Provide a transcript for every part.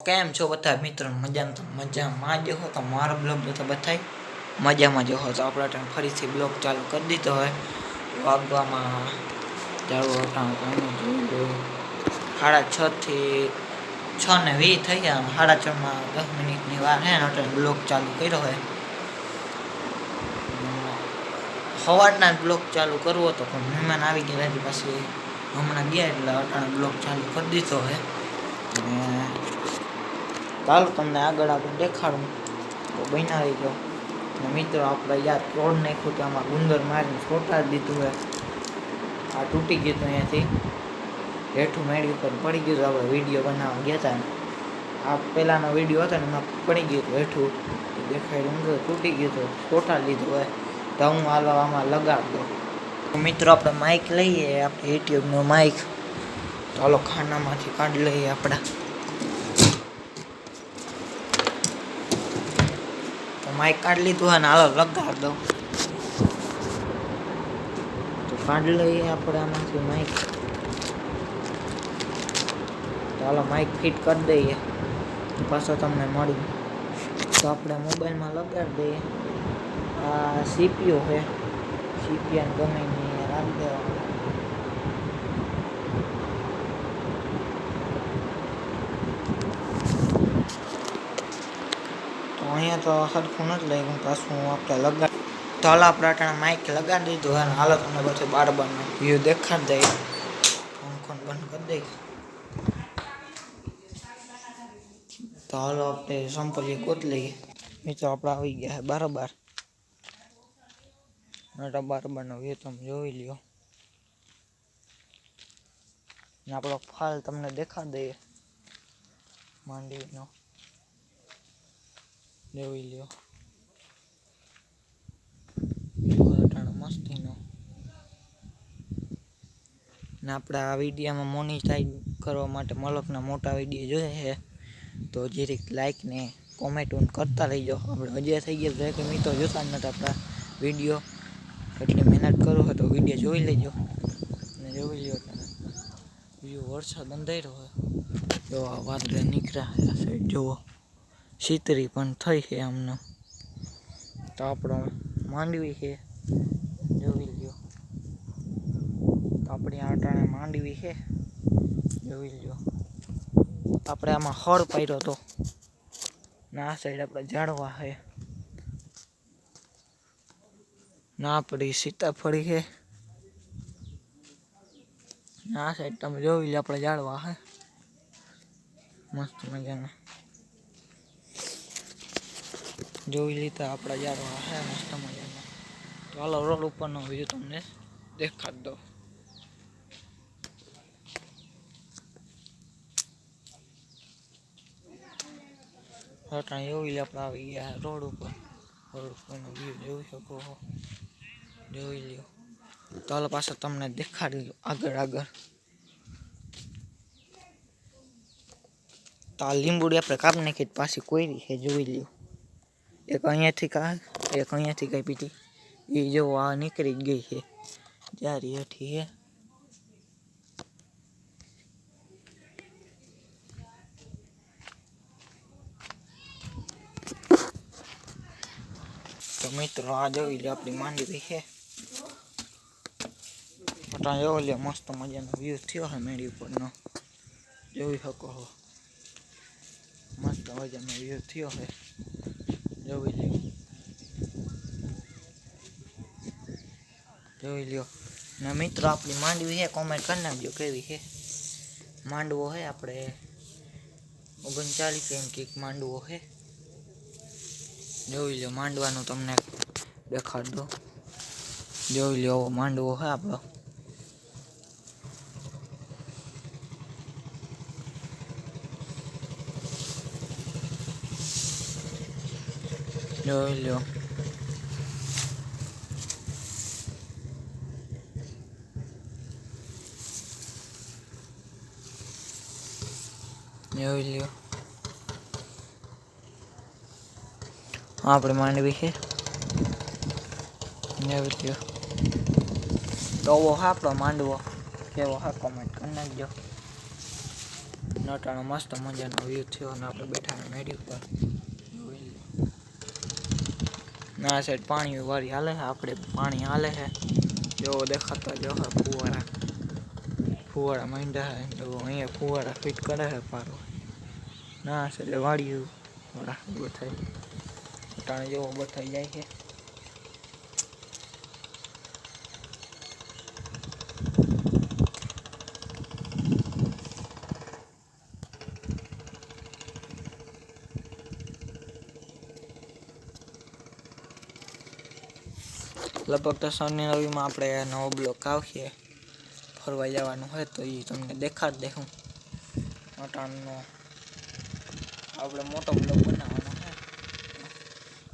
કેમ છો બધા મિત્રો મજામાં તો મજામાં જ હો તો મારો બ્લોગ તો બધાય મજામાં જ હો તો આપણે અટાણે ફરીથી બ્લોગ ચાલુ કરી દીધો હોય વાગવામાં જાળું અટાણું કાંઈ જોઈ લો સાડા છ થી છ ને વીસ થઈ ગયા અને સાડા છમાં દસ મિનિટની વાર હે ને અટાણે બ્લોગ ચાલુ કર્યો હોય સવારના બ્લોગ ચાલુ કરવો હતો પણ મહેમાન આવી ગયા હતી પછી હમણાં ગયા એટલે અટાણે બ્લોગ ચાલુ કરી દીધો હોય અને ચાલો તમને આગળ આપણે દેખાડું. તો બનાવી ગયો અને મિત્રો, આપણે યાદ તોડ નાખ્યું તો આમાં ગુંદર મારીને છોટા દીધું હે. આ તૂટી ગયું હતું અહીંયાથી. હેઠું મેળી ઉપર પડી ગયું હતું આપણે વીડિયો બનાવવા ગયા હતા આ પહેલાંનો વીડિયો હતો ને, એમાં પડી ગયું હતું હેઠું. દેખાય ગુંદર તૂટી ગયું હતું છોટા લીધું હોય તો હું હાલો આમાં લગાડ દઉં. મિત્રો, આપણે માઇક લઈએ, આપણે યુટ્યુબનો માઇક ચાલો ખાનામાંથી કાઢી લઈએ આપણા. માઇક કાઢી લીધું હોય ને હાલો લગાડ દઉં તો કાઢી લઈએ આપણે આમાંથી માઇક તો હાલો માઇક ફિટ કરી દઈએ પાછો તમને મળ્યું તો આપણે મોબાઈલમાં લગાડી દઈએ આ સીપીઓ છે સીપીએન ગમે નહીં રાખી દેવાનું અહીંયા તો સરખું નથી લાગ્યું પાછું આપણે લગા તો હાલ આપણે અટાણે માઇક લગાડી દીધું અને હાલો તમને પછી બાર બારનો વ્યૂ દેખાડી દઈએ પંખો બંધ કરી દઈએ તો હાલો આપણે સંપલીએ ગોત લઈએ મિત્રો આપણે આવી ગયા છે બારોબાર નટા બારોબારનો વ્યૂ તમે જોઈ લ્યો ને આપણો ફાલ તમને દેખાડી દઈએ માંડવીનો જોઈ લ્યો. મસ્તીનો. ને આપણા આ વિડીયામાં મોનિટાઈઝ કરવા માટે મલકના મોટા વીડિયો જોઈએ છે. તો જે રીત લાઈક ને કોમેન્ટ કરતા રહીજો. આપણે હજી થઈ ગયા છે કે મિત્રો જોતા જ નથી આપણા વીડિયો. એટલે મહેનત કરો હોય તો વીડિયો જોઈ લેજો. ને જોઈ લ્યો તમે. વ્યૂ વરસાદ અંધાર્યો રહ્યો જો આ વાદળે નીકળ્યા સાઈડ જુઓ. શીતરી પણ થઈ છે આમને. તો આપણો માંડવી છે. જોઈ લ્યો. તો આપણી આ ટાણે માંડવી છે. જોઈ લ્યો. આપણે આમાં હળ પાડ્યો હતો ને આ સાઈડ આપણે ઝાડવા છે. ના આપણી સીતાફળી છે. આ સાઈડ તમે જોઈ લો આપણે ઝાડવા છે. મસ્ત મજાના. જોઈ લીધા આપણા ઝાડવા છે મસ્ત મજાના તો હાલો રોડ ઉપરનો વ્યૂ તમને દેખાડ દો અટાણે જોઈ લે આપણે આવી ગયા રોડ ઉપર રોડ ઉપરનો વ્યૂ જોઈ શકો છો જોઈ લ્યો તો હાલો પાછા તમને દેખાડી દો આગળ આગળ તો આ લીંબુડી આપણે કાપ નાખી પાછી કોઈરી છે જોઈ લ્યો એક અહીંયાથી કા એક અહીંયાથી કઈ પીટી એ જો આ નીકળી જ ગઈ છે જારી હેઠી હે તો મિત્રો આ જોઈ લો આપણી માંડવી છે અટાણ જોઈ લે મસ્ત મજાનો વ્યૂ થયો છે મેળી ઉપરનો જોઈ શકો છો મસ્ત મજાનો વ્યૂ થયો છે જોઈ લ્યો જોઈ લ્યો ને મિત્રો, આપણી માંડવી છે કોમેન્ટ કરી નાખજો કેવી છે. માંડવો છે આપણે. ઓગણચાલીસ એમ કંઈક માંડવો છે. જોઈ લો, માંડવાનું તમને દેખાડ દો. જોઈ લો માંડવો છે આપણો. જોઈ લો જોઈ લ્યો આપણે માંડવી છે જોઈ લ્યો તો હા આપણો માંડવો કેવો હા કોમેન્ટ કરી નાખજો નટાણો મસ્ત મજાનો વ્યૂ થયો અને આપણે બેઠા મેડી ઉપર ના સાઈડ પાણી વાળી હાલે છે આપણે પાણી હાલે છે જો દેખાતા જો હે ફુવારા ફુવારા માંડ્યા હે જો અહીંયા ફુવારા ફિટ કરે છે પારો ના સાઈડ વાળી વાળા બતાય ટાણે જેવો બતાઈ જાય છે લગભગ તો શનિ રવિમાં આપણે નવો બ્લોક આવશે ફરવા જવાનું હોય તો એ તમને દેખાડ દે હું અટાણનો આપણે મોટો બ્લોક બનાવવાનો છે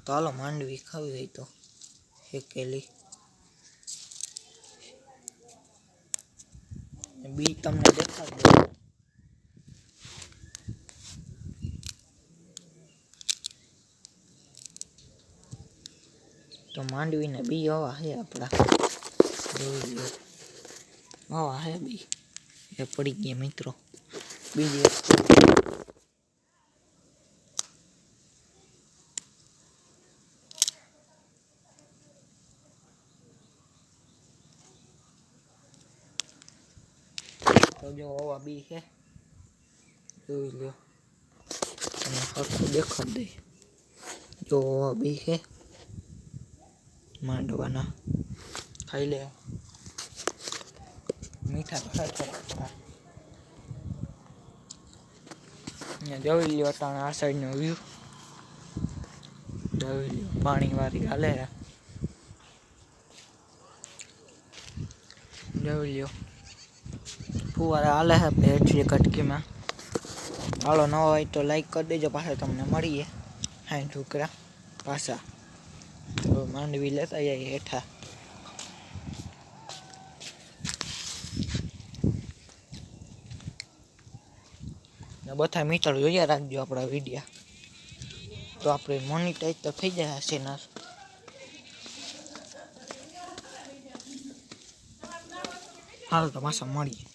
તો હાલો માંડવી ખાવી હોય તો શેકેલી બી તમને દેખાડ દે તો માંડવીને બી આવા હે આપણા જોઈ લો હવા હે બી. એ પડી ગયા મિત્રો. બીજી. વસ્તુ તો જો હવા બી છે જોઈ લો અને હરખું દેખાડ દે. જો હવા બી છે માંડવાના ખાઈ લે મીઠા થોડા જવી લ્યો અટાણે આ સાઈડનો વ્યૂ જોઈ લ્યો પાણી વાળી હાલે જવી લ્યો ફુવારા હાલે હે પેટલી કટકીમાં હાલો ન હોય તો લાઈક કરી દેજો પાછા તમને મળીએ હા ઢોકરા પાછા તો માંડવી લેતા જઈએ હેઠા. ને બધા મિત્રો જોયા રાખજો આપણા વિડીયા. તો આપણે મોનિટાઈઝ તો થઈ જાય હશે ના. હાલ તો પાછા મળીએ.